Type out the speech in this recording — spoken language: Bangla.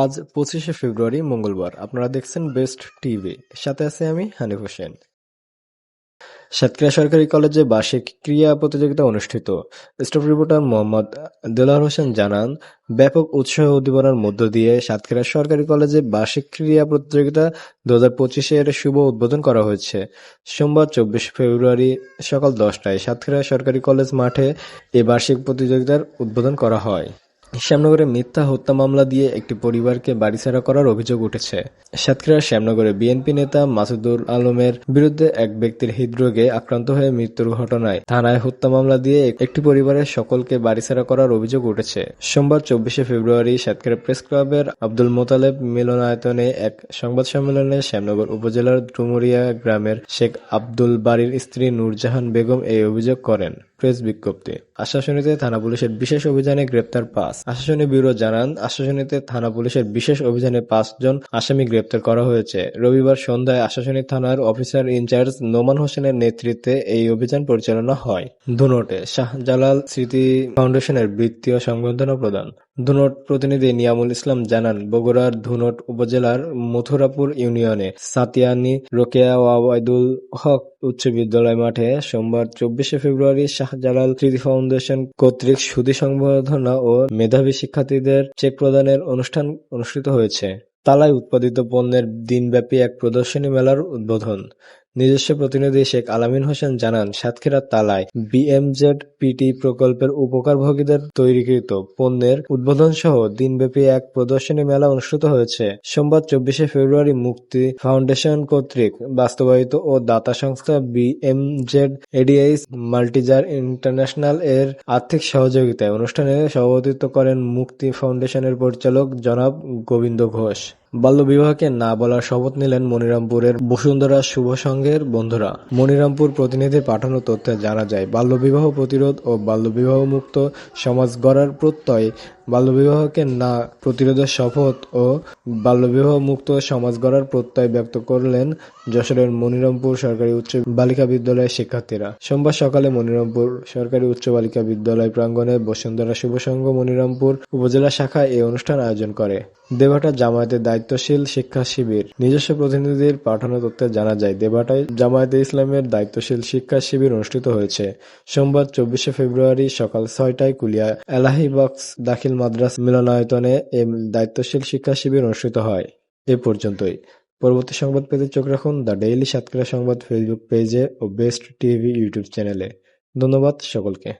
আজ পঁচিশে ফেব্রুয়ারি, মঙ্গলবার। আপনারা দেখছেন বেস্ট টিভি। সাথে আছি আমি হানিফ হোসেন। সাতক্ষীরা সরকারি কলেজে বার্ষিক ক্রীড়া প্রতিযোগিতা অনুষ্ঠিত। স্টাফ রিপোর্টার মোহাম্মদ দেলার হোসেন জানান, ব্যাপক উৎসাহ উদ্দীপনার মধ্য দিয়ে সাতক্ষীরা সরকারি কলেজে বার্ষিক ক্রীড়া প্রতিযোগিতা দু হাজার পঁচিশের শুভ উদ্বোধন করা হয়েছে। সোমবার, চব্বিশ ফেব্রুয়ারি সকাল দশটায় সাতক্ষীরা সরকারি কলেজ মাঠে এ বার্ষিক প্রতিযোগিতার উদ্বোধন করা হয়। শ্যামনগরে মিথ্যা হত্যা মামলা দিয়ে একটি পরিবারকে বাড়িছাড়া করার অভিযোগ উঠেছে। সাতক্ষীরার শ্যামনগরে বিএনপি নেতা মাসুদুল আলমের বিরুদ্ধে এক ব্যক্তির হৃদরোগে আক্রান্ত হয়ে মৃত্যুর ঘটনায় থানায় হত্যা মামলা দিয়ে একটি পরিবারের সকলকে বাড়িছাড়া করার অভিযোগ উঠেছে। সোমবার চব্বিশে ফেব্রুয়ারি সাতক্ষীরা প্রেস ক্লাবের আব্দুল মোতালেব মিলনায়তনে এক সংবাদ সম্মেলনে শ্যামনগর উপজেলার ডুমুরিয়া গ্রামের শেখ আব্দুল বাড়ির স্ত্রী নূরজাহান বেগম এই অভিযোগ করেন। প্রেস বিজ্ঞপ্তি। আশ্বাসনীতে থানা পুলিশের বিশেষ অভিযানে গ্রেপ্তার পাঁচ। আশ্বাসনী ব্যুরো জানান আশ্বাসনীতে থানা পুলিশের বিশেষ অভিযানে পাঁচজন আসামি গ্রেপ্তার করা হয়েছে। রবিবার সন্ধ্যায় আশ্বাসনী থানার অফিসার ইনচার্জ নোমান হোসেনের নেতৃত্বে এই অভিযান পরিচালনা হয়। ধুনোটে শাহজালাল স্মৃতি ফাউন্ডেশনের বৃত্তীয় সংবর্ধনা প্রদান। ধুনট প্রতিনিধি নিয়ামুল ইসলাম জানান, বগুড়ার ধুনট উপজেলার মথুরাপুর ইউনিয়নে সাতিয়ানি রোকেয়া ওয়াবায়দুল হক উচ্চ বিদ্যালয় মাঠে সোমবার চব্বিশে ফেব্রুয়ারি শাহজালাল স্মৃতি ফাউন্ডেশন কর্তৃক সুধী সংবর্ধনা ও মেধাবী শিক্ষার্থীদের চেক প্রদানের অনুষ্ঠান অনুষ্ঠিত হয়েছে। তালায় উৎপাদিত পণ্যের দিনব্যাপী এক প্রদর্শনী মেলার উদ্বোধন। নিজস্ব প্রতিনিধি শেখ আলামিন হোসেন জানান, সাতক্ষীরা তালায় বিএমজেড পিটি প্রকল্পের উপকারভোগীদের তৈরিকৃত পণ্যের উদ্বোধনসহ দিনব্যাপী এক প্রদর্শনী মেলা অনুষ্ঠিত হয়েছে। সোমবার চব্বিশে ফেব্রুয়ারি মুক্তি ফাউন্ডেশন কর্তৃক বাস্তবায়িত ও দাতা সংস্থা বিএমজেড এডিএইচ মাল্টিজার ইন্টারন্যাশনাল এর আর্থিক সহযোগিতায় অনুষ্ঠানে সভাপতিত্ব করেন মুক্তি ফাউন্ডেশনের পরিচালক জনাব গোবিন্দ ঘোষ। বাল্যবিবাহকে না বলার শপথ নিলেন মনিরামপুরের বসুন্ধরা শুভ সংঘের বন্ধুরা। মনিরামপুর প্রতিনিধি পাঠানো তথ্যে জানা যায়, বাল্যবিবাহ প্রতিরোধ ও বাল্যবিবাহ মুক্ত সমাজ গড়ার প্রত্যয় বাল্যবিবাহকে না প্রতিরোধের শপথ ও বাল্যবিবাহ মুক্ত সমাজ গড়ার প্রত্যয় ব্যক্ত করলেন যশোরের মনিরামপুর সরকারি উচ্চ বালিকা বিদ্যালয়ের শিক্ষার্থীরা। সোমবার সকালে মনিরামপুর সরকারি উচ্চ বালিকা বিদ্যালয় প্রাঙ্গণে বসুন্ধরা শুভ সংঘ মনিরামপুর উপজেলা শাখা এই অনুষ্ঠান আয়োজন করে। দেবাটা জামায়াতের দায়িত্বশীল শিক্ষা শিবির। নিজস্ব প্রতিনিধির পাঠানো তথ্যে জানা যায় দেবাটায় জামায়াতে ইসলামের দায়িত্বশীল শিক্ষা শিবির অনুষ্ঠিত হয়েছে। সোমবার চব্বিশে ফেব্রুয়ারি সকাল ছয়টায় কুলিয়া এলাহি বক্স দাখিল মাদ্রাস মিলনায়তনে এ দায়িত্বশীল শিক্ষা শিবির অনুষ্ঠিত হয়। এ পর্যন্তই। পরবর্তী সংবাদ পেতে চোখ রাখুন দ্য ডেইলি সাতক্ষীরা সংবাদ ফেসবুক পেজে ও বেস্ট টিভি ইউটিউব চ্যানেলে। ধন্যবাদ সকলকে।